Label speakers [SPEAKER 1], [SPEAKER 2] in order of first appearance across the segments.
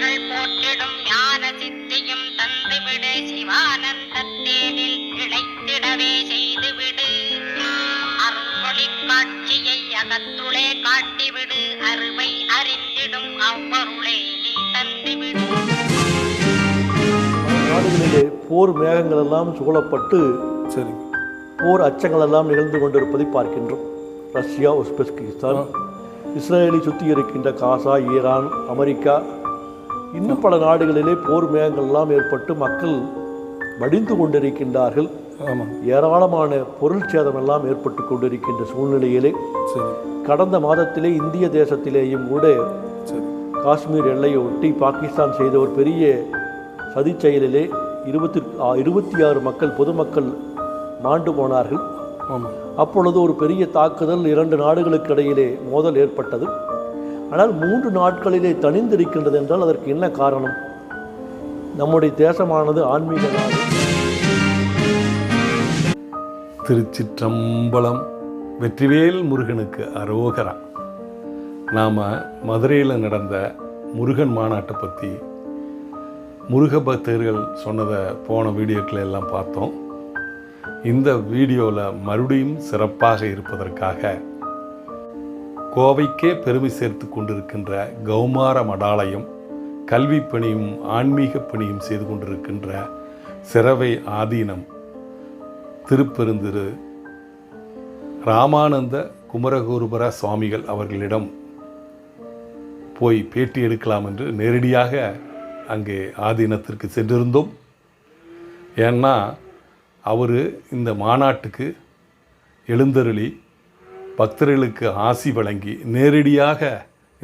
[SPEAKER 1] பக்தர்கள் போற்றிடும் ஞான சித்தியும் தந்துவிடு. சிவானந்தத் தேனில் இழைத்திடவே செய்துவிடு. அருள்மொழி காட்சியை அகத்துளே காட்டிவிடு. அருமை அறிந்திடும் அவ்வருளே நீ தந்துவிடு.
[SPEAKER 2] நாடுகளிலே போர் மேகங்கள் எல்லாம் சூழப்பட்டு
[SPEAKER 3] சரி.
[SPEAKER 2] போர் அச்சங்கள் எல்லாம் நிகழ்ந்து கொண்டிருப்பதை பார்க்கின்றோம். ரஷ்யா உஸ்பெஸ்கிஸ்தான் இஸ்ரேலை சுற்றி இருக்கின்ற காசா ஈரான் அமெரிக்கா இன்னும் பல நாடுகளிலே போர் மேகங்கள் எல்லாம் ஏற்பட்டு மக்கள் மடிந்து கொண்டிருக்கின்றார்கள்.
[SPEAKER 3] ஆமாம்
[SPEAKER 2] ஏராளமான பொருள் சேதம் எல்லாம் ஏற்பட்டு கொண்டிருக்கின்ற சூழ்நிலையிலே கடந்த மாதத்திலே இந்திய தேசத்திலேயும் கூட காஷ்மீர் எல்லையை ஒட்டி பாகிஸ்தான் செய்த ஒரு பெரிய சதிச் செயலிலே இருபத்தி இருபத்தி ஆறு மக்கள் பொதுமக்கள் மாண்டு போனார்கள். அப்பொழுது ஒரு பெரிய தாக்குதல் இரண்டு நாடுகளுக்கு இடையிலே மோதல் ஏற்பட்டது. ஆனால் மூன்று நாட்களிலே தணிந்திருக்கின்றது என்றால் அதற்கு என்ன காரணம்? நம்முடைய தேசமானது ஆன்மீக நாடு.
[SPEAKER 3] திருச்சிற்றம்பலம் வெற்றிவேல் முருகனுக்கு அரோகரா. நாம் மதுரையில் நடந்த முருகன் மாநாட்டை பற்றி முருக பக்தர்கள் சொன்னதை போன வீடியோக்கள் எல்லாம் பார்த்தோம். இந்த வீடியோவில் மறுபடியும் சிறப்பாக இருப்பதற்காக கோவைக்கே பெருமை சேர்த்து கொண்டிருக்கின்ற கௌமார மடாலயம் கல்வி பணியும் ஆன்மீக பணியும் செய்து கொண்டிருக்கின்ற சிறவை ஆதீனம். திருப்பெருந்திரு ராமானந்த குமரகுருபர சுவாமிகள் அவர்களிடம் போய் பேட்டி எடுக்கலாம் என்று நேரடியாக அங்கே ஆதீனத்திற்கு சென்றிருந்தோம். ஏன்னா அவர் இந்த மாநாட்டுக்கு எழுந்தருளி பக்தர்களுக்கு ஆசி வழங்கி நேரடியாக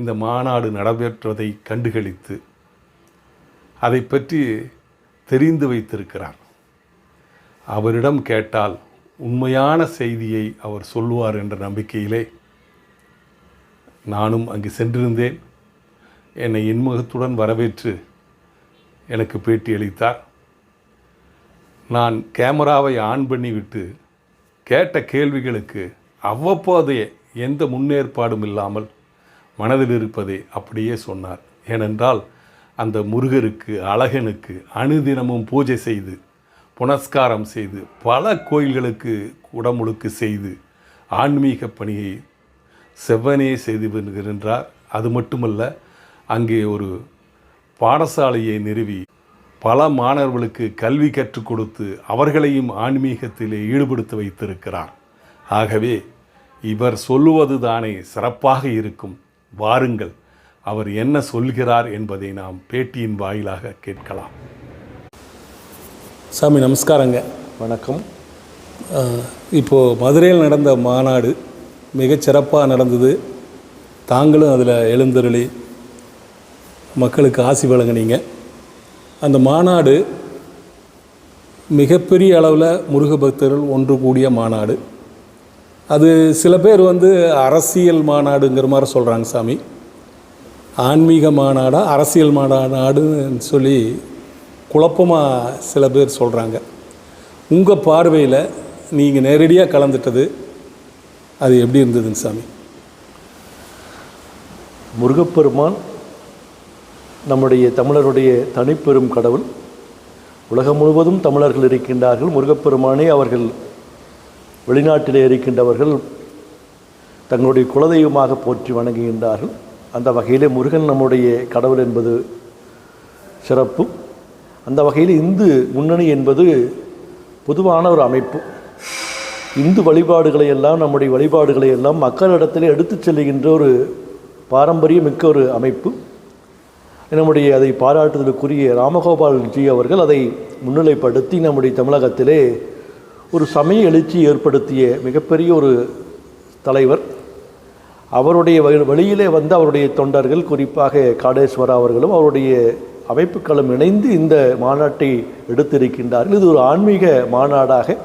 [SPEAKER 3] இந்த மாநாடு நடைபெற்றதை கண்டுகளித்து அதை பற்றி தெரிந்து வைத்திருக்கிறார். அவரிடம் கேட்டால் உண்மையான செய்தியை அவர் சொல்லுவார் என்ற நம்பிக்கையிலே நானும் அங்கு சென்றிருந்தேன். என்னை இன்முகத்துடன் வரவேற்று எனக்கு பேட்டி அளித்தார். நான் கேமராவை ஆன் பண்ணிவிட்டு கேட்ட கேள்விகளுக்கு அவ்வப்போது எந்த முன்னேற்பாடும் இல்லாமல் மனதில் இருப்பதை அப்படியே சொன்னார். ஏனென்றால் அந்த முருகருக்கு அழகனுக்கு அணுதினமும் பூஜை செய்து புனஸ்காரம் செய்து பல கோயில்களுக்கு உடம்புழுக்கு செய்து ஆன்மீக பணியை செவ்வனே செய்து வருகின்றார் அது மட்டுமல்ல அங்கே ஒரு பாடசாலையை நிறுவி பல மாணவர்களுக்கு கல்வி கற்றுக் கொடுத்து அவர்களையும் ஆன்மீகத்திலே ஈடுபடுத்த வைத்திருக்கிறார். ஆகவே இவர் சொல்லுவது தானே சிறப்பாக இருக்கும். வாருங்கள் அவர் என்ன சொல்கிறார் என்பதை நாம் பேட்டியின் வாயிலாக கேட்கலாம். சாமி நமஸ்காரங்க.
[SPEAKER 2] வணக்கம்.
[SPEAKER 3] இப்போது மதுரையில் நடந்த மாநாடு மிகச் சிறப்பாக நடந்தது. தாங்களும் அதில் எழுந்தருளி மக்களுக்கு ஆசி வழங்குனீங்க. அந்த மாநாடு மிகப்பெரிய அளவில் முருக பக்தர்கள் ஒன்று கூடிய மாநாடு. அது சில பேர் வந்து அரசியல் மாநாடுங்கிற மாதிரி சொல்கிறாங்க சாமி. ஆன்மீக மாநாடா அரசியல் மாநாடுன்னு சொல்லி குழப்பமாக சில பேர் சொல்கிறாங்க உங்கள் பார்வையில் நீங்கள் நேரடியாக கலந்துட்டது அது எப்படி இருந்ததுங்க சாமி?
[SPEAKER 2] முருகப்பெருமான் நம்முடைய தமிழருடைய தனிப்பெரும் கடவுள். உலகம் முழுவதும் தமிழர்கள் இருக்கின்றார்கள். முருகப்பெருமானே அவர்கள் வெளிநாட்டிலே இருக்கின்றவர்கள் தங்களுடைய குலதெய்வமாக போற்றி வணங்குகின்றார்கள். அந்த வகையிலே முருகன் நம்முடைய கடவுள் என்பது சிறப்பு. அந்த வகையில் இந்து முன்னணி என்பது பொதுவான ஒரு அமைப்பு. இந்து வழிபாடுகளை எல்லாம் நம்முடைய வழிபாடுகளை எல்லாம் மக்களிடத்தில் எடுத்துச் செல்லுகின்ற ஒரு பாரம்பரியமிக்க ஒரு அமைப்பு. நம்முடைய அதை பாராட்டுதலுக்குரிய ராமகோபால்ஜி அவர்கள் அதை முன்னிலைப்படுத்தி நம்முடைய தமிழகத்திலே ஒரு சமய எழுச்சி ஏற்படுத்திய மிகப்பெரிய ஒரு தலைவர். அவருடைய வழி- வழியிலே வந்து அவருடைய தொண்டர்கள் குறிப்பாக காடேஸ்வரா அவர்களும் அவருடைய அமைப்புகளும் இணைந்து இந்த மாநாட்டை எடுத்திருக்கின்றார்கள். இது ஒரு ஆன்மீக மாநாடாக.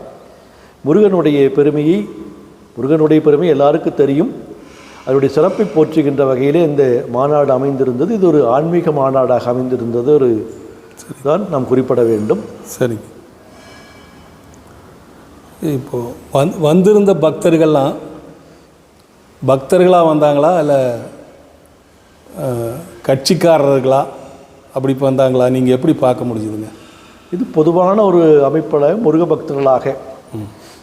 [SPEAKER 2] முருகனுடைய பெருமையை முருகனுடைய பெருமை எல்லாருக்கும் தெரியும். அதனுடைய சிறப்பை போற்றுகின்ற வகையிலே இந்த மாநாடு அமைந்திருந்தது. இது ஒரு ஆன்மீக மாநாடாக அமைந்திருந்தது. ஒரு தான் நாம் குறிப்பிட வேண்டும்.
[SPEAKER 3] சரி. இப்போது வந் வந்திருந்த பக்தர்கள்லாம் பக்தர்களாக வந்தாங்களா? இல்லை கட்சிக்காரர்களா? அப்படி வந்தாங்களா? நீங்கள் எப்படி பார்க்க முடிஞ்சுதுங்க?
[SPEAKER 2] இது பொதுவான ஒரு அமைப்பில் முருக பக்தர்களாக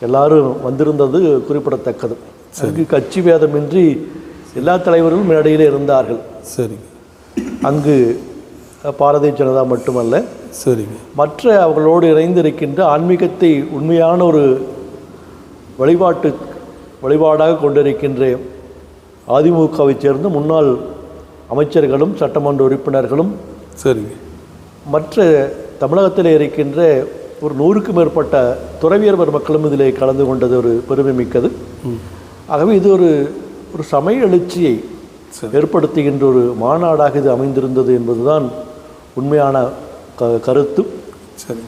[SPEAKER 2] எல்லாரும் வந்திருந்தது குறிப்பிடத்தக்கது. அங்கு கட்சி பேதமின்றி எல்லா தலைவர்களும் மேடையிலே இருந்தார்கள்.
[SPEAKER 3] சரிங்க.
[SPEAKER 2] அங்கு பாரதிய ஜனதா மட்டுமல்ல
[SPEAKER 3] சரிங்க.
[SPEAKER 2] மற்ற அவர்களோடு இணைந்திருக்கின்ற ஆன்மீகத்தை உண்மையான ஒரு வழிபாட்டு வழிபாடாக கொண்டிருக்கின்ற அதிமுகவைச் சேர்ந்த முன்னாள் அமைச்சர்களும் சட்டமன்ற உறுப்பினர்களும்
[SPEAKER 3] சரிங்க.
[SPEAKER 2] மற்ற தமிழகத்தில் இருக்கின்ற ஒரு நூறுக்கும் மேற்பட்ட துறவியர் மக்களும் இதிலே கலந்து கொண்டது ஒரு பெருமை மிக்கது ஆகவே இது ஒரு ஒரு சமய எழுச்சியை. ஏற்படுத்துகின்ற ஒரு மாநாடாக இது அமைந்திருந்தது என்பதுதான் உண்மையான க கருத்து.
[SPEAKER 3] சரி.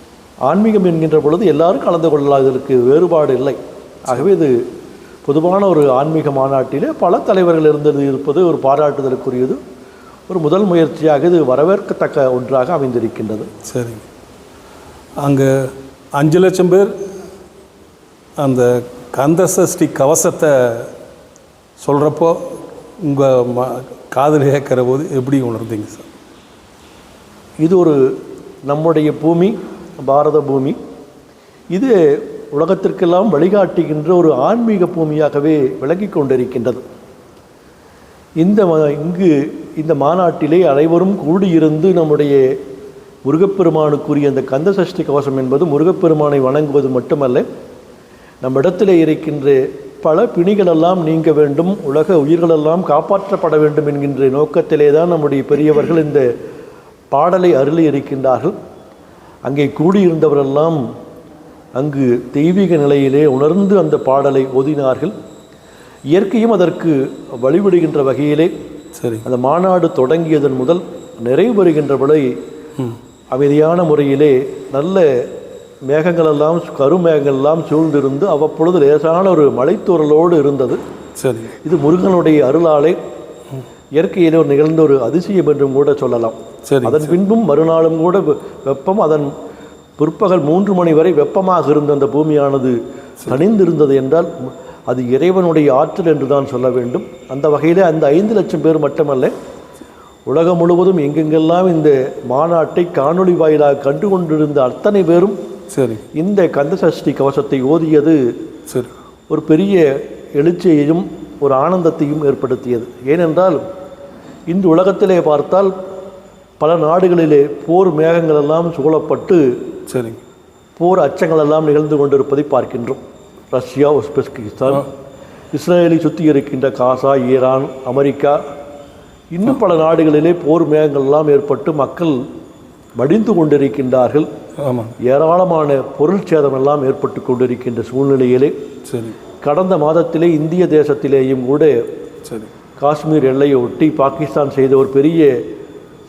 [SPEAKER 2] ஆன்மீகம் என்கின்ற பொழுது எல்லாரும் கலந்து கொள்ளலாம். இதற்கு வேறுபாடு இல்லை. ஆகவே இது பொதுவான ஒரு ஆன்மீக மாநாட்டிலே பல தலைவர்கள் இருந்தது இருப்பது ஒரு பாராட்டுதலுக்குரியது. ஒரு முதல் முயற்சியாக இது வரவேற்கத்தக்க ஒன்றாக அமைந்திருக்கின்றது.
[SPEAKER 3] சரிங்க அங்கே அஞ்சு லட்சம் பேர் அந்த கந்த சஷ்டி கவசத்தை சொல்கிறப்போ உங்கள் ம காதில் கேட்குற போது எப்படி உணர்ந்தீங்க சார்?
[SPEAKER 2] இது ஒரு நம்முடைய பூமி பாரத பூமி. இது உலகத்திற்கெல்லாம் வழிகாட்டுகின்ற ஒரு ஆன்மீக பூமியாகவே விளங்கி கொண்டிருக்கின்றது. இந்த இங்கு இந்த மாநாட்டிலே அனைவரும் கூடியிருந்து நம்முடைய முருகப்பெருமானுக்குரிய அந்த கந்த சஷ்டி கவசம் என்பது முருகப்பெருமானை வணங்குவது மட்டுமல்ல நம்மிடத்திலே இருக்கின்ற பல பிணிகளெல்லாம் நீங்க வேண்டும் உலக உயிர்களெல்லாம் காப்பாற்றப்பட வேண்டும் என்கின்ற நோக்கத்திலே தான் நம்முடைய பெரியவர்கள் இந்த பாடலை அருளி இருக்கின்றார்கள் அங்கே கூடியிருந்தவரெல்லாம் அங்கு தெய்வீக நிலையிலே உணர்ந்து அந்த பாடலை ஓதினார்கள். இயற்கையும் அதற்கு வழிவிடுகின்ற வகையிலே
[SPEAKER 3] சரி.
[SPEAKER 2] அந்த மாநாடு தொடங்கியதன் முதல் நிறைவு விலை அமைதியான முறையிலே நல்ல மேகங்களெல்லாம் கருமேகங்கள் எல்லாம் சூழ்ந்திருந்து அவ்வப்பொழுது லேசான ஒரு மலைத்தூறலோடு இருந்தது.
[SPEAKER 3] சரி.
[SPEAKER 2] இது முருகனுடைய அருளாலே இயற்கையிலே நிகழ்ந்த ஒரு அதிசயம் என்றும் கூட சொல்லலாம்.
[SPEAKER 3] சரி
[SPEAKER 2] அதன் பின்பும் மறுநாளும் கூட வெப்பம் அதன் பிற்பகல் மூன்று மணி வரை வெப்பமாக இருந்த அந்த பூமியானது தணிந்திருந்தது என்றால் அது இறைவனுடைய ஆற்றல் என்று தான் சொல்ல வேண்டும். அந்த வகையிலே அந்த ஐந்து லட்சம் பேர் மட்டுமல்ல உலகம் முழுவதும் எங்கெங்கெல்லாம் இந்த மாநாட்டை காணொளி வாயிலாக கண்டு கொண்டிருந்த அத்தனை பேரும்
[SPEAKER 3] சரி.
[SPEAKER 2] இந்த கந்தசஷ்டி கவசத்தை ஓதியது
[SPEAKER 3] சரி.
[SPEAKER 2] ஒரு பெரிய எழுச்சியையும் ஒரு ஆனந்தத்தையும் ஏற்படுத்தியது. ஏனென்றால் இன்று உலகத்திலே பார்த்தால் பல நாடுகளிலே போர் மேகங்கள் எல்லாம் சூழப்பட்டு
[SPEAKER 3] சரி.
[SPEAKER 2] போர் அச்சங்கள் எல்லாம் நிகழ்ந்து கொண்டிருப்பதை பார்க்கின்றோம். ரஷ்யா உஸ்பெஸ்கிஸ்தான் இஸ்ரேலை சுற்றி இருக்கின்ற காசா ஈரான் அமெரிக்கா இன்னும் பல நாடுகளிலே போர் மேகங்கள் எல்லாம் ஏற்பட்டு மக்கள் மடிந்து கொண்டிருக்கின்றார்கள். ஏராளமான பொருள் சேதம் எல்லாம் ஏற்பட்டு கொண்டிருக்கின்ற சூழ்நிலையிலே
[SPEAKER 3] சரி.
[SPEAKER 2] கடந்த மாதத்திலே இந்திய தேசத்திலேயும் கூட
[SPEAKER 3] சரி.
[SPEAKER 2] காஷ்மீர் எல்லையை ஒட்டி பாகிஸ்தான் செய்த ஒரு பெரிய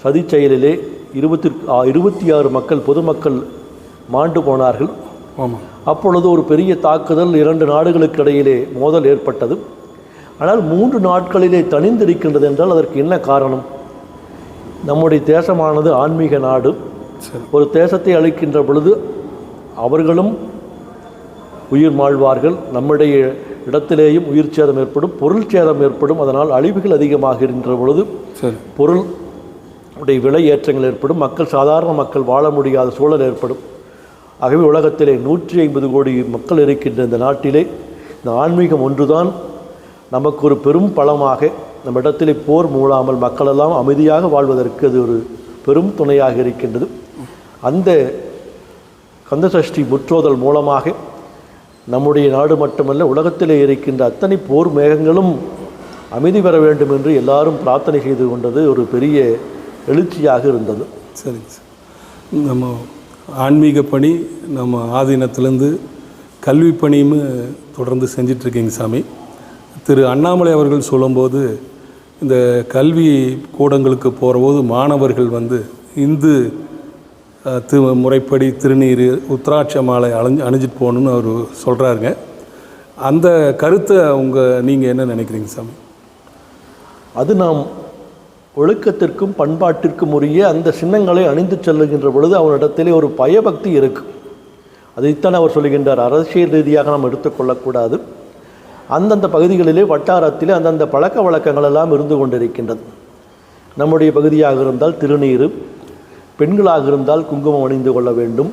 [SPEAKER 2] சதிச் செயலிலே இருபத்தி இருபத்தி ஆறு மக்கள் பொதுமக்கள் மாண்டு போனார்கள்.
[SPEAKER 3] ஆமாம்
[SPEAKER 2] அப்பொழுது ஒரு பெரிய தாக்குதல் இரண்டு நாடுகளுக்கு இடையிலே மோதல் ஏற்பட்டது. ஆனால் மூன்று நாட்களிலே தணிந்திருக்கின்றது என்றால் அதற்கு என்ன காரணம்? நம்முடைய தேசமானது ஆன்மீக நாடு. ஒரு தேசத்தை அழிக்கின்ற பொழுது அவர்களும் உயிர் மாழ்வார்கள் நம்முடைய இடத்திலேயும் உயிர் சேதம் ஏற்படும் பொருள் சேதம் ஏற்படும் அதனால் அழிவுகள் அதிகமாகின்ற பொழுது பொருள் உடைய விலை ஏற்றங்கள் ஏற்படும் மக்கள் சாதாரண மக்கள் வாழ முடியாத சூழல் ஏற்படும். ஆகவே உலகத்திலே நூற்றி ஐம்பது கோடி மக்கள் இருக்கின்ற இந்த நாட்டிலே இந்த ஆன்மீகம் ஒன்றுதான். நமக்கு ஒரு பெரும் பலமாக நம்ம இடத்திலே போர் மூழாமல் மக்களெல்லாம் அமைதியாக வாழ்வதற்கு அது ஒரு பெரும் துணையாக இருக்கின்றது. அந்த கந்தசஷ்டி முற்றோதல் மூலமாக நம்முடைய நாடு மட்டுமல்ல உலகத்திலே இருக்கின்ற அத்தனை போர் மேகங்களும் அமைதி பெற வேண்டும் என்று எல்லாரும் பிரார்த்தனை செய்து கொண்டது ஒரு பெரிய எழுச்சியாக இருந்தது.
[SPEAKER 3] சரிங்க சார். நம்ம ஆன்மீக பணி நம்ம ஆதீனத்திலேருந்து கல்வி பணியும் தொடர்ந்து செஞ்சிட்ருக்கீங்க சாமி. திரு அண்ணாமலை அவர்கள் சொல்லும்போது இந்த கல்வி கூடங்களுக்கு போகிறபோது மாணவர்கள் வந்து இந்து தி முறைப்படி திருநீர் உத்ராட்ச மாலை அழிஞ்சு அணிஞ்சிட்டு போகணுன்னு அவர் சொல்கிறாருங்க அந்த கருத்தை உங்கள் நீங்கள் என்ன நினைக்கிறீங்க சாமி?
[SPEAKER 2] அது நாம் ஒழுக்கத்திற்கும் பண்பாட்டிற்கும் உரிய அந்த சின்னங்களை அணிந்து செல்லுகின்ற பொழுது அவனிடத்திலே ஒரு பயபக்தி இருக்கு. அதைத்தான் அவர் சொல்லுகின்றார். அரசியல் ரீதியாக நாம் எடுத்துக்கொள்ளக்கூடாது அந்தந்த பகுதிகளிலே வட்டாரத்திலே அந்தந்த பழக்க வழக்கங்கள் எல்லாம் இருந்து கொண்டிருக்கின்றது. நம்முடைய பகுதியாக இருந்தால் திருநீர் பெண்களாக இருந்தால் குங்குமம் அணிந்து கொள்ள வேண்டும்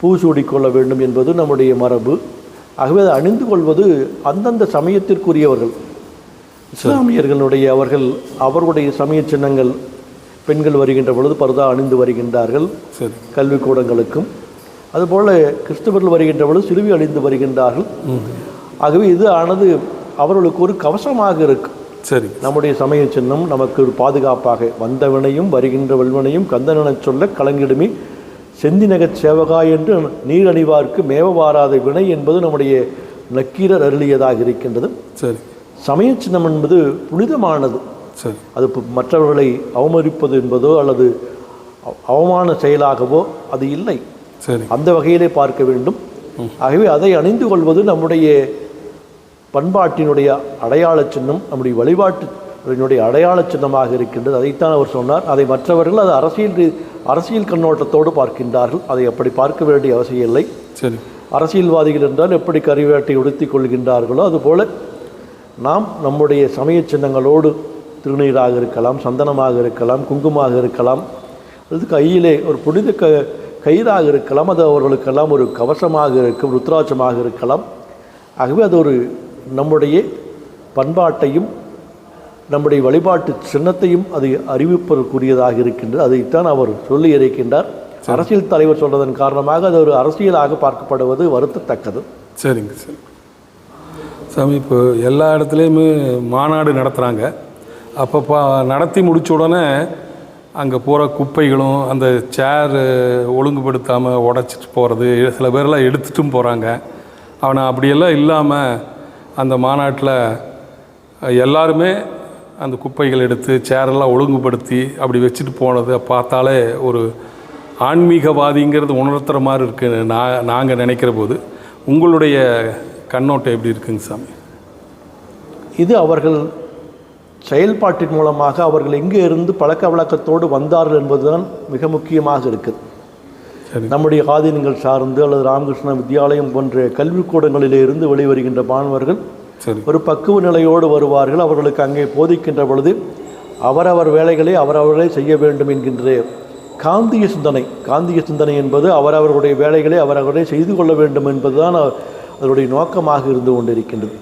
[SPEAKER 2] பூ சூடிக்கொள்ள வேண்டும் என்பது நம்முடைய மரபு. ஆகவே அதை அணிந்து கொள்வது அந்தந்த சமயத்திற்குரியவர்கள். இஸ்லாமியர்களுடைய அவர்கள் அவர்களுடைய சமய சின்னங்கள் பெண்கள் வருகின்ற பொழுது பர்தா அணிந்து வருகின்றார்கள் கல்விக்கூடங்களுக்கும் அதுபோல் கிறிஸ்தவர்கள் வருகின்ற பொழுது சிலுவை அணிந்து வருகின்றார்கள். ஆகவே இது ஆனது அவர்களுக்கு ஒரு கவசமாக இருக்கும்
[SPEAKER 3] சரி.
[SPEAKER 2] நம்முடைய சமய சின்னம் நமக்கு ஒரு பாதுகாப்பாக வந்தவனையும் வருகின்ற வெல்வனையும் கந்தனெனச் சொல்ல கலங்கிடுமே. செந்திநகச் சேவகா என்று நீர் அணிவார்க்கு மேவ வாராத வினை என்பது நம்முடைய நக்கீரர் அருளியதாக இருக்கின்றது.
[SPEAKER 3] சரி.
[SPEAKER 2] சமய சின்னம் என்பது புனிதமானது.
[SPEAKER 3] சரி.
[SPEAKER 2] அது மற்றவர்களை அவமதிப்பது என்பதோ அல்லது அவ- அவமான செயலாகவோ அது இல்லை.
[SPEAKER 3] சரி.
[SPEAKER 2] அந்த வகையிலே பார்க்க வேண்டும். ஆகவே அதை அணிந்து கொள்வது நம்முடைய பண்பாட்டினுடைய அடையாள சின்னம் நம்முடைய வழிபாட்டினுடைய அடையாள சின்னமாக இருக்கின்றது. அதைத்தான் அவர் சொன்னார். அதை மற்றவர்கள் அது அரசியல் அரசியல் கண்ணோட்டத்தோடு பார்க்கின்றார்கள். அதை அப்படி பார்க்க வேண்டிய அவசியம் இல்லை.
[SPEAKER 3] சரி.
[SPEAKER 2] அரசியல்வாதிகள் என்றால் எப்படி கரிவேட்டை உடுத்திக் கொள்கின்றார்களோ அதுபோல நாம் நம்முடைய சமய சின்னங்களோடு திருநீராக இருக்கலாம் சந்தனமாக இருக்கலாம் குங்குமமாக இருக்கலாம். அல்லது கையிலே ஒரு புனித க கயிறாக இருக்கலாம். அது அவர்களுக்கெல்லாம் ஒரு கவசமாக இருக்கும் ருத்ராட்சமாக இருக்கலாம். ஆகவே அது ஒரு நம்முடைய பண்பாட்டையும் நம்முடைய வழிபாட்டு சின்னத்தையும் அது அறிவிப்பதற்குரியதாக இருக்கின்றது. அதைத்தான் அவர் சொல்லி இருக்கின்றார். அரசியல் தலைவர் சொல்வதன் காரணமாக அது ஒரு அரசியலாக பார்க்கப்படுவது வருத்தத்தக்கது.
[SPEAKER 3] சரிங்க சரி. சாமி இப்போ எல்லா இடத்துலையுமே மாநாடு நடத்துகிறாங்க அப்போ பா நடத்தி முடிச்ச உடனே அங்கே போகிற குப்பைகளும் அந்த சேர் ஒழுங்குபடுத்தாமல் உடச்சிட்டு போகிறது சில பேர்லாம் எடுத்துட்டும் போகிறாங்க அவனை அப்படியெல்லாம் இல்லாமல் அந்த மாநாட்டில் எல்லாருமே அந்த குப்பைகள் எடுத்து சேரெல்லாம் ஒழுங்குபடுத்தி அப்படி வச்சுட்டு போனதை பார்த்தாலே ஒரு ஆன்மீகவாதிங்கிறது உணர்த்துற மாதிரி இருக்கு நான் நாங்கள் நினைக்கிற போது. உங்களுடைய கண்ணோட்டம் எப்படி இருக்குங்க சாமி?
[SPEAKER 2] இது அவர்கள் செயல்பாட்டின் மூலமாக அவர்கள் எங்கே இருந்து பழக்க வழக்கத்தோடு வந்தார்கள் என்பதுதான் மிக முக்கியமாக இருக்குது. நம்முடைய ஆதீனங்கள் சார்ந்து அல்லது ராமகிருஷ்ண வித்யாலயம் போன்ற கல்விக்கூடங்களிலே இருந்து வெளிவருகின்ற மாணவர்கள்
[SPEAKER 3] சரி.
[SPEAKER 2] ஒரு பக்குவ நிலையோடு வருவார்கள். அவர்களுக்கு அங்கே போதிக்கின்ற பொழுது அவரவர் வேலைகளை அவரவர்களே செய்ய வேண்டும் என்கின்ற காந்திய சிந்தனை காந்திய சிந்தனை என்பது அவரவர்களுடைய வேலைகளை அவரவர்களே செய்து கொள்ள வேண்டும் என்பதுதான் அதனுடைய நோக்கமாக இருந்து கொண்டிருக்கின்றது.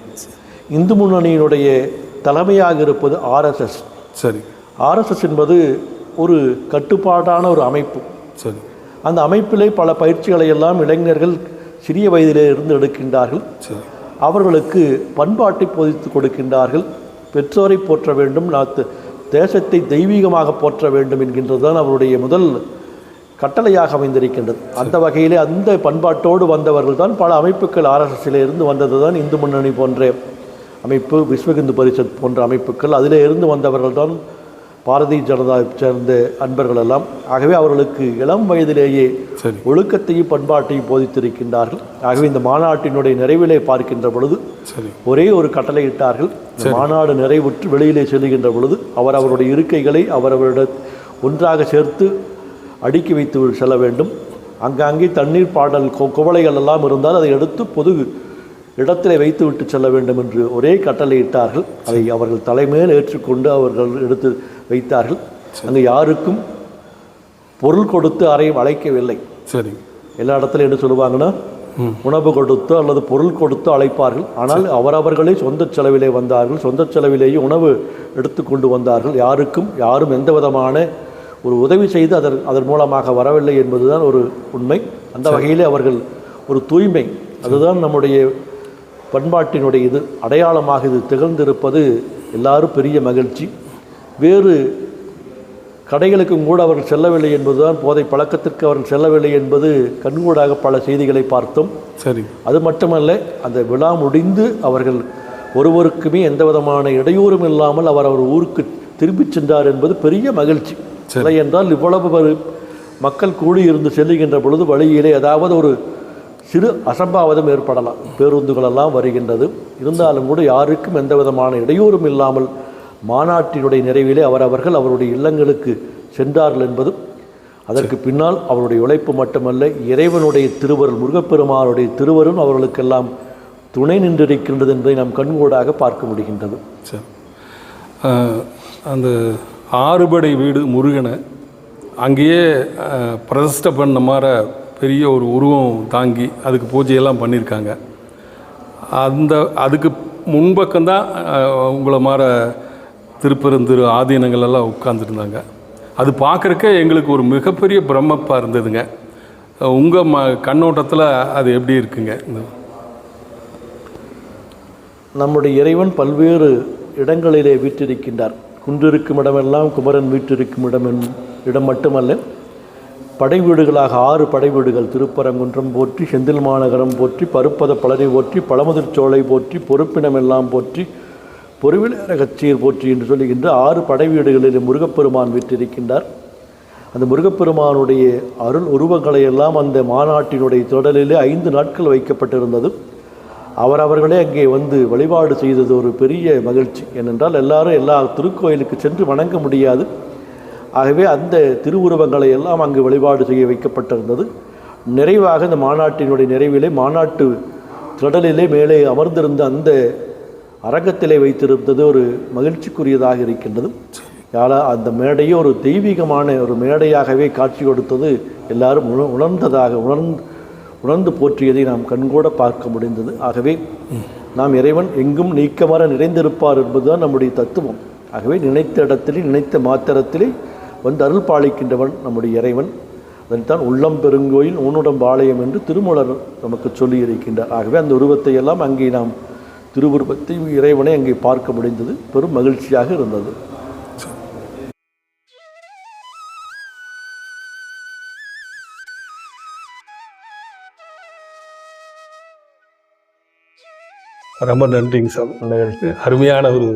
[SPEAKER 2] இந்து முன்னணியினுடைய தலைமையாக இருப்பது ஆர்எஸ்எஸ்
[SPEAKER 3] சரி.
[SPEAKER 2] ஆர்எஸ்எஸ் என்பது ஒரு கட்டுப்பாடான ஒரு அமைப்பு.
[SPEAKER 3] சரி.
[SPEAKER 2] அந்த அமைப்பிலே பல பயிற்சிகளை எல்லாம் இளைஞர்கள் சிறிய வயதிலே இருந்து எடுக்கின்றார்கள். அவர்களுக்கு பண்பாட்டை போதித்து கொடுக்கின்றார்கள். பெற்றோரை போற்ற வேண்டும் நாத்து தேசத்தை தெய்வீகமாக போற்ற வேண்டும் என்கின்றதுதான் அவருடைய முதல் கட்டளையாக அமைந்திருக்கின்றது. அந்த வகையிலே அந்த பண்பாட்டோடு வந்தவர்கள் தான் பல அமைப்புகள் ஆர்எஸ்எஸ்ஸில் இருந்து வந்தது தான் இந்து முன்னணி போன்ற அமைப்பு விஸ்வ இந்து பரிஷத் போன்ற அமைப்புகள் அதிலே இருந்து வந்தவர்கள் தான் பாரதிய ஜனதா சேர்ந்த அன்பர்கள் எல்லாம். ஆகவே அவர்களுக்கு இளம் வயதிலேயே ஒழுக்கத்தையும் பண்பாட்டையும் போதித்திருக்கின்றார்கள். ஆகவே இந்த மாநாட்டினுடைய நிறைவிலே பார்க்கின்ற பொழுது ஒரே ஒரு கட்டளை இட்டார்கள். இந்த மாநாடு நிறைவுற்று வெளியிலே செல்லுகின்ற பொழுது அவர் அவருடைய இருக்கைகளை அவரவரிட ஒன்றாக சேர்த்து அடுக்கி வைத்து செல்ல வேண்டும். அங்கங்கே தண்ணீர் பாடல் குவளைகள் எல்லாம் இருந்தால் அதை எடுத்து பொது இடத்திலே வைத்து விட்டு செல்ல வேண்டும் என்று ஒரே கட்டளை இட்டார்கள். அதை அவர்கள் தலைமையில் ஏற்றுக்கொண்டு அவர்கள் எடுத்து வைத்தார்கள். அங்கு யாருக்கும் பொருள் கொடுத்து அறையும் அழைக்கவில்லை.
[SPEAKER 3] சரி.
[SPEAKER 2] எல்லா இடத்துலையும் என்ன சொல்லுவாங்கன்னா உணவு கொடுத்து அல்லது பொருள் கொடுத்து அழைப்பார்கள். ஆனால் அவரவர்களே சொந்த செலவிலே வந்தார்கள். சொந்த செலவிலேயே உணவு எடுத்து கொண்டு வந்தார்கள். யாருக்கும் யாரும் எந்த விதமான ஒரு உதவி செய்து அதன் அதன் மூலமாக வரவில்லை என்பதுதான் ஒரு உண்மை. அந்த வகையிலே அவர்கள் ஒரு தூய்மை. அதுதான் நம்முடைய பண்பாட்டினுடைய இது அடையாளமாக இது திகழ்ந்திருப்பது எல்லாரும் பெரிய மகிழ்ச்சி. வேறு கடைகளுக்கும் கூட அவர்கள் செல்லவில்லை என்பதுதான் போதை பழக்கத்திற்கு அவர்கள் செல்லவில்லை என்பது கண்கூடாக பல செய்திகளை பார்த்தோம்.
[SPEAKER 3] சரி.
[SPEAKER 2] அது மட்டுமல்ல அந்த விழா முடிந்து அவர்கள் ஒருவருக்குமே எந்த விதமான இடையூறும் இல்லாமல் அவர் அவர் ஊருக்கு திரும்பிச் சென்றார் என்பது பெரிய மகிழ்ச்சி. இல்லை என்றால் இவ்வளவு மக்கள் கூடி இருந்து செல்லுகின்ற பொழுது வழியிலே ஏதாவது ஒரு சிறு அசம்பாவிதம் ஏற்படலாம். பேருந்துகளெல்லாம் வருகின்றது. இருந்தாலும் கூட யாருக்கும் எந்த விதமான இடையூறும் இல்லாமல் மாநாட்டினுடைய நிறைவிலே அவரவர்கள் அவருடைய இல்லங்களுக்கு சென்றார்கள் என்பதும் அதற்கு பின்னால் அவருடைய உழைப்பு மட்டுமல்ல இறைவனுடைய திருவருள் முருகப்பெருமானுடைய திருவரும் அவர்களுக்கெல்லாம் துணை நின்றிருக்கின்றது என்பதை நாம் கண்கூடாக பார்க்க முடிகின்றது.
[SPEAKER 3] சரி. அந்த ஆறுபடை வீடு முருகனை அங்கேயே அஹ், பிரதிஷ்டை பண்ண மாதிரி பெரிய ஒரு உருவம் தாங்கி அதுக்கு பூஜையெல்லாம் பண்ணியிருக்காங்க. அந்த அதுக்கு முன்பக்கம்தான் உங்களை மாற திருப்பெருந்திரு ஆதீனங்கள் எல்லாம் உட்காந்துருந்தாங்க அது பார்க்குறக்க எங்களுக்கு ஒரு மிகப்பெரிய பிரம்மப்பாக இருந்ததுங்க. உங்கள் ம கண்ணோட்டத்தில் அது எப்படி இருக்குங்க?
[SPEAKER 2] நம்முடைய இறைவன் பல்வேறு இடங்களிலே வீற்றிருக்கின்றார். குன்றிருக்கும் இடமெல்லாம் குமரன் வீற்றிருக்கும் இடம் என்- இடம் மட்டுமல்ல படை வீடுகளாக ஆறு படை வீடுகள் திருப்பரங்குன்றம் போற்றி செந்தில் மாநகரம் போற்றி பருப்பத பலரை போற்றி பழமுதிர் சோலை போற்றி பொறுப்பினமெல்லாம் போற்றி பொறுவிலர கச்சீர் போற்றி என்று சொல்லுகின்ற ஆறு படை வீடுகளில் முருகப்பெருமான் விற்றிருக்கின்றார். அந்த முருகப்பெருமானுடைய அருள் உருவங்களை எல்லாம் அந்த மாநாட்டினுடைய தொடரிலே ஐந்து நாட்கள் வைக்கப்பட்டிருந்தது. அவரவர்களே அங்கே வந்து வழிபாடு செய்தது ஒரு பெரிய மகிழ்ச்சி. ஏனென்றால் எல்லாரும் எல்லா திருக்கோயிலுக்கு சென்று வணங்க முடியாது. ஆகவே அந்த திருவுருவங்களை எல்லாம் அங்கு வழிபாடு செய்ய வைக்கப்பட்டிருந்தது. நிறைவாக இந்த மாநாட்டினுடைய நிறைவிலே மாநாட்டு திடலிலே மேலே அமர்ந்திருந்த அந்த அரங்கத்திலே வைத்திருந்தது ஒரு மகிழ்ச்சிக்குரியதாக இருக்கின்றது. யாரா அந்த மேடையே ஒரு தெய்வீகமான ஒரு மேடையாகவே காட்சி கொடுத்தது எல்லாரும் உண உணர்ந்ததாக உணர்ந்து உணர்ந்து போற்றியதை நாம் கண்கூட பார்க்க முடிந்தது. ஆகவே நாம் இறைவன் எங்கும் நீக்கமர நிறைந்திருப்பார் என்பதுதான் நம்முடைய தத்துவம். ஆகவே நினைத்த இடத்திலே நினைத்த மாத்திரத்திலே வந்து அருள் பாலிக்கின்றவன் நம்முடைய இறைவன். அதன்தான் உள்ளம் பெருங்கோயில் ஊனுடம் பாளையம் என்று திருமூலர் நமக்கு சொல்லியிருக்கின்றார். ஆகவே அந்த உருவத்தை எல்லாம் அங்கே நாம் திருவுருவத்தை இறைவனை அங்கே பார்க்க முடிந்தது. பெரும் மகிழ்ச்சியாக இருந்தது.
[SPEAKER 3] ரொம்ப நன்றிங்க சார்.
[SPEAKER 2] நிகழ்ச்சி
[SPEAKER 3] அருமையான ஒரு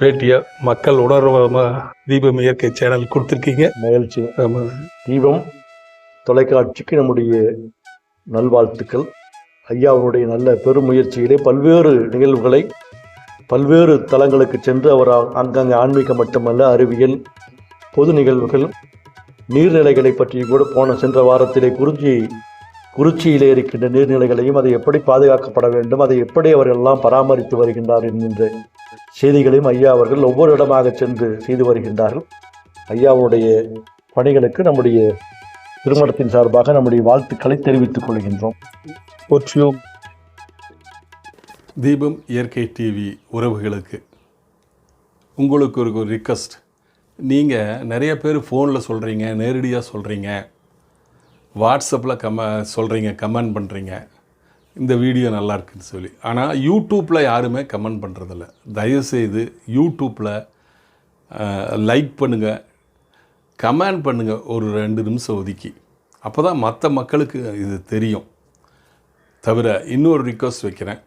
[SPEAKER 3] பேட்டியை மக்கள் உணர்வமாக தீபம் இயற்கை சேனல் கொடுத்துருக்கீங்க.
[SPEAKER 2] நிகழ்ச்சி
[SPEAKER 3] ரொம்ப
[SPEAKER 2] தீபம் தொலைக்காட்சிக்கு நம்முடைய நல்வாழ்த்துக்கள். ஐயாவுடைய நல்ல பெருமுயற்சியிலே பல்வேறு நிகழ்வுகளை பல்வேறு தலங்களுக்கு சென்று அவர் அங்கங்கே ஆன்மீகம் மட்டுமல்ல அறிவியல் பொது நிகழ்வுகள் நீர்நிலைகளை பற்றி கூட போன சென்ற வாரத்திலே குறிஞ்சி குறிச்சியிலே இருக்கின்ற நீர்நிலைகளையும் அதை எப்படி பாதுகாக்கப்பட வேண்டும் அதை எப்படி அவர்கள் எல்லாம் பராமரித்து வருகின்றார் என்கின்ற செய்திகளையும் ஐயா அவர்கள் ஒவ்வொரு இடமாக சென்று செய்து வருகின்றார்கள். ஐயாவுடைய பணிகளுக்கு நம்முடைய திருமணத்தின் சார்பாக நம்முடைய வாழ்த்துக்களை தெரிவித்துக் கொள்கின்றோம்.
[SPEAKER 3] போற்றியோம். தீபம் இயற்கை டிவி உறவுகளுக்கு. உங்களுக்கு ஒரு ரிக்வஸ்ட் நீங்கள் நிறைய பேர் ஃபோனில் சொல்கிறீங்க நேரடியாக சொல்கிறீங்க வாட்ஸ்அப்பில் கம சொல்கிறீங்க கமெண்ட் பண்ணுறீங்க இந்த வீடியோ நல்லா இருக்குன்னு சொல்லி. ஆனால் யூடியூப்பில் யாருமே கமெண்ட் பண்ணுறதில்ல தயவுசெய்து யூடியூப்பில் லைக் பண்ணுங்கள் கமெண்ட் பண்ணுங்கள் ஒரு ரெண்டு நிமிஷம் ஒதுக்கி. அப்போ தான் மற்ற மக்களுக்கு இது தெரியும். தவிர இன்னொரு ரிக்வஸ்ட் வைக்கிறேன்.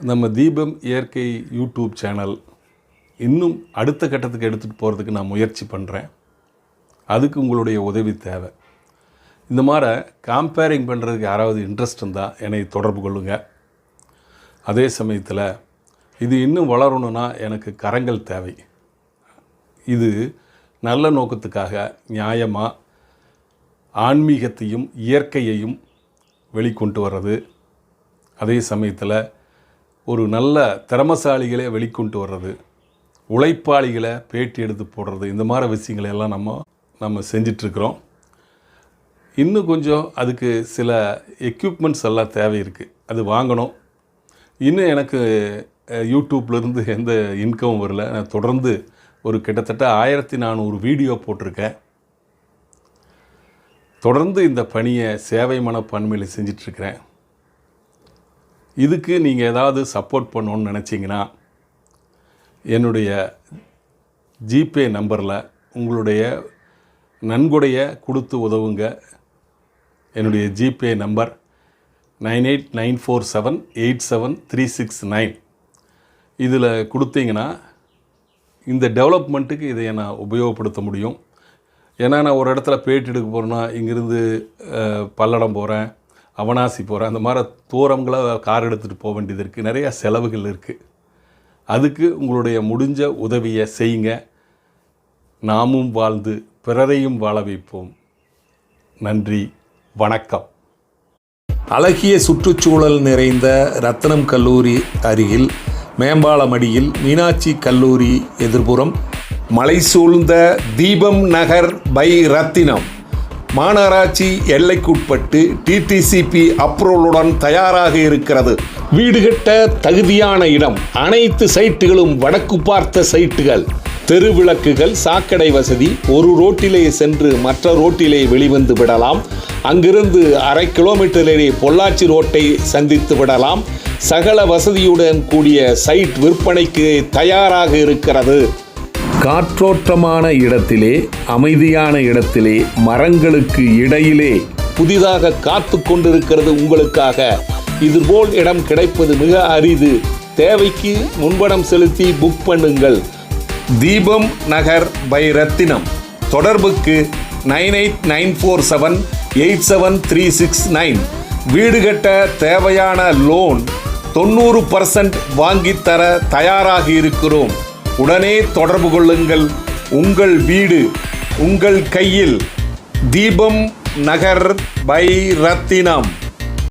[SPEAKER 3] நம்ம தீபம் இயற்கை யூடியூப் சேனல் இன்னும் அடுத்த கட்டத்துக்கு எடுத்துகிட்டு போகிறதுக்கு நான் முயற்சி பண்ணுறேன் அதுக்கு உங்களுடைய உதவி தேவை. இந்த மாதிரி காம்பேரிங் பண்ணுறதுக்கு யாராவது இன்ட்ரெஸ்ட் இருந்தால் என்னை தொடர்பு கொள்ளுங்கள் அதே சமயத்தில் இது இன்னும் வளரணும்னா எனக்கு கரங்கள் தேவை. இது நல்ல நோக்கத்துக்காக நியாயமாக ஆன்மீகத்தையும் இயற்கையையும் வெளிக்கொண்டு வர்றது. அதே சமயத்தில் ஒரு நல்ல திறமசாலிகளை வெளிக்கொண்டு வர்றது. உழைப்பாளிகளை பேட்டி எடுத்து போடுறது. இந்த மாதிரி விஷயங்களை எல்லாம் நம்ம நம்ம செஞ்சிட்ருக்குறோம் இன்னும் கொஞ்சம் அதுக்கு சில எக்யூப்மெண்ட்ஸ் எல்லாம் தேவை இருக்குது அது வாங்கணும். இன்னும் எனக்கு யூடியூப்லேருந்து எந்த இன்கம் வரல. நான் தொடர்ந்து ஒரு கிட்டத்தட்ட ஆயிரத்தி நானூறு வீடியோ போட்டிருக்கேன். தொடர்ந்து இந்த பணியை சேவை மனப்பான்மையில் செஞ்சிட்ருக்கிறேன். இதுக்கு நீங்கள் ஏதாவது சப்போர்ட் பண்ணணும்னு நினச்சிங்கன்னா என்னுடைய ஜிபே நம்பரில் உங்களுடைய நன்கொடையை கொடுத்து உதவுங்க. என்னுடைய GPay number nine eight nine four seven eight seven three six nine. இதில் கொடுத்தீங்கன்னா இந்த டெவலப்மெண்ட்டுக்கு இதை நான் உபயோகப்படுத்த முடியும். ஏன்னா நான் ஒரு இடத்துல பேட்டி எடுக்க போகிறேன்னா இங்கேருந்து பல்லடம் போகிறேன் அவனாசி போகிறேன் அந்த மாதிரி தூரங்களை கார் எடுத்துகிட்டு போக வேண்டியது இருக்குது நிறையா செலவுகள் இருக்குது அதுக்கு உங்களுடைய முடிஞ்ச உதவியை செய்யுங்க. நாமும் வாழ்ந்து பிறரையும் வாழ வைப்போம். நன்றி. வணக்கம்.
[SPEAKER 4] அழகிய சுற்றுச்சூழல் நிறைந்த ரத்னம் கல்லூரி அருகில் மேம்பாலமடியில் மீனாட்சி கல்லூரி எதிர்புறம்
[SPEAKER 3] மலை சூழ்ந்த தீபம் நகர் பை ரத்தினம். மாநகராட்சி எல்லைக்குட்பட்டு டிடிசிபி அப்ரூவலுடன் தயாராக இருக்கிறது. வீடு கட்ட தகுதியான இடம் அனைத்து சைட்டுகளும் வடக்கு பார்த்த சைட்டுகள். தெருவிளக்குகள் சாக்கடை வசதி ஒரு ரோட்டிலே சென்று மற்ற ரோட்டிலே வெளிவந்து விடலாம். அங்கிருந்து அரை கிலோமீட்டரிலே பொள்ளாச்சி ரோட்டை சந்தித்து விடலாம். சகல வசதியுடன் கூடிய சைட் விற்பனைக்கு தயாராக இருக்கிறது. காற்றோட்டமான இடத்திலே அமைதியான இடத்திலே மரங்களுக்கு இடையிலே. புதிதாக காத்து கொண்டிருக்கிறது உங்களுக்காக. இதுபோல் இடம் கிடைப்பது மிக அரிது. தேவைக்கு முன்பணம் செலுத்தி புக் பண்ணுங்கள். தீபம் நகர் பை ரத்தினம். தொடர்புக்கு nine eight nine four seven eight seven three six nine. வீடு கட்ட தேவையான லோன் தொண்ணூறு பர்சன்ட் வாங்கித்தர தயாராக இருக்கிறோம். உடனே தொடர்பு கொள்ளுங்கள். உங்கள் வீடு உங்கள் கையில். தீபம் நகர் பை ரத்தினம்.